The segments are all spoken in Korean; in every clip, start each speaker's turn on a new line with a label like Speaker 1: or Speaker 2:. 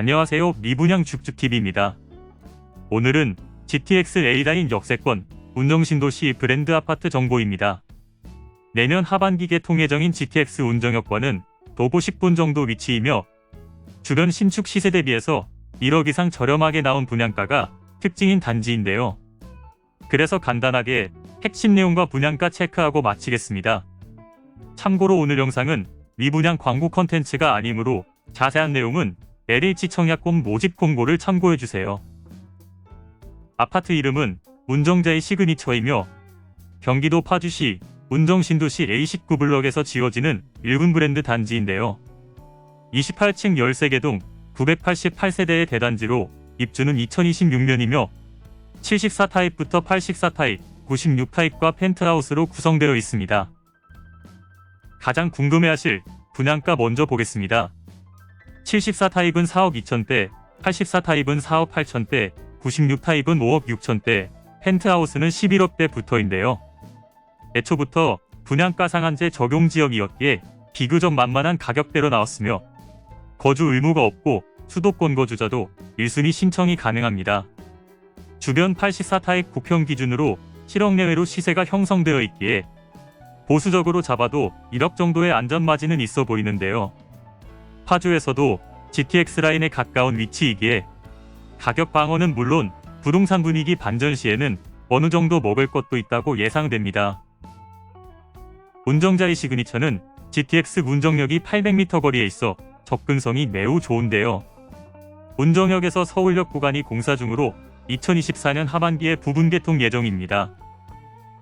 Speaker 1: 안녕하세요. 미분양 죽죽TV입니다. 오늘은 GTX A라인 역세권 운정신도시 브랜드 아파트 정보입니다. 내년 하반기 개통 예정인 GTX 운정역과는 도보 10분 정도 위치이며 주변 신축 시세 대비해서 1억 이상 저렴하게 나온 분양가가 특징인 단지인데요. 그래서 간단하게 핵심 내용과 분양가 체크하고 마치겠습니다. 참고로 오늘 영상은 미분양 광고 컨텐츠가 아니므로 자세한 내용은 LH 청약권 모집 공고를 참고해주세요. 아파트 이름은 운정자의 시그니처이며 경기도 파주시 운정신도시 A19블럭에서 지어지는 일군 브랜드 단지인데요. 28층 13개 동 988세대의 대단지로 입주는 2026년이며 74타입부터 84타입, 96타입과 펜트하우스로 구성되어 있습니다. 가장 궁금해하실 분양가 먼저 보겠습니다. 74 타입은 4억 2천대, 84 타입은 4억 8천대, 96 타입은 5억 6천대, 펜트하우스는 11억대 부터인데요. 애초부터 분양가 상한제 적용 지역이었기에 비교적 만만한 가격대로 나왔으며 거주 의무가 없고 수도권 거주자도 1순위 신청이 가능합니다. 주변 84타입 국평 기준으로 7억 내외로 시세가 형성되어 있기에 보수적으로 잡아도 1억 정도의 안전마진은 있어 보이는데요. 파주에서도 GTX 라인에 가까운 위치이기에 가격 방어는 물론 부동산 분위기 반전 시에는 어느 정도 먹을 것도 있다고 예상됩니다. 운정자의 시그니처는 GTX 운정역이 800m 거리에 있어 접근성이 매우 좋은데요. 운정역에서 서울역 구간이 공사 중으로 2024년 하반기에 부분 개통 예정입니다.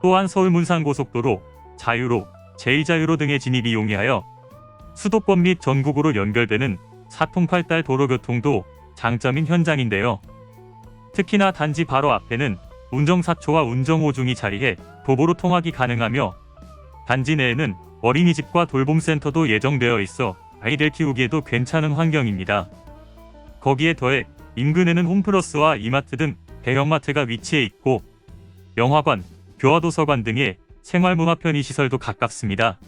Speaker 1: 또한 서울 문산고속도로, 자유로, 제2자유로 등의 진입이 용이하여 수도권 및 전국으로 연결되는 사통팔달 도로교통도 장점인 현장인데요. 특히나 단지 바로 앞에는 운정사초와 운정호중이 자리해 도보로 통학이 가능하며 단지 내에는 어린이집과 돌봄센터도 예정되어 있어 아이들 키우기에도 괜찮은 환경입니다. 거기에 더해 인근에는 홈플러스와 이마트 등 대형마트가 위치해 있고 영화관, 교화도서관 등의 생활문화 편의시설도 가깝습니다.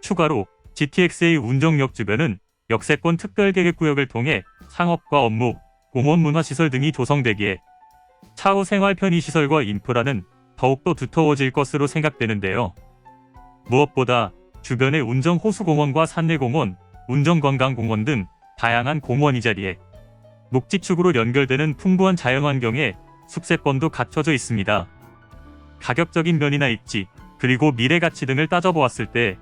Speaker 1: 추가로 GTX의 운정역 주변은 역세권 특별계획구역을 통해 상업과 업무, 공원 문화시설 등이 조성되기에 차후 생활 편의시설과 인프라는 더욱더 두터워질 것으로 생각되는데요. 무엇보다 주변의 운정 호수공원과 산내공원, 운정관광공원 등 다양한 공원이 자리에 녹지축으로 연결되는 풍부한 자연환경에 숙세권도 갖춰져 있습니다. 가격적인 면이나 입지, 그리고 미래 가치 등을 따져보았을 때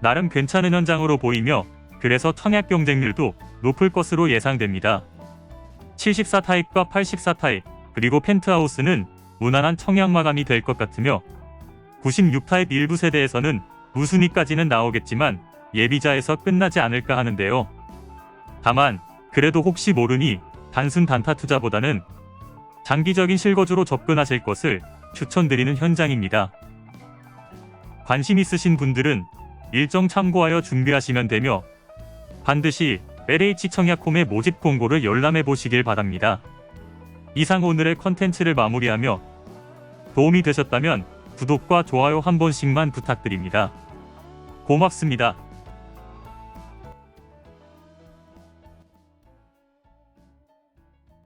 Speaker 1: 나름 괜찮은 현장으로 보이며 그래서 청약 경쟁률도 높을 것으로 예상됩니다. 74타입과 84타입, 그리고 펜트하우스는 무난한 청약 마감이 될 것 같으며 96타입 일부 세대에서는 우순위까지는 나오겠지만 예비자에서 끝나지 않을까 하는데요. 다만 그래도 혹시 모르니 단순 단타 투자보다는 장기적인 실거주로 접근하실 것을 추천드리는 현장입니다. 관심 있으신 분들은 일정 참고하여 준비하시면 되며 반드시 LH 청약홈의 모집 공고를 열람해 보시길 바랍니다. 이상 오늘의 컨텐츠를 마무리하며 도움이 되셨다면 구독과 좋아요 한 번씩만 부탁드립니다. 고맙습니다.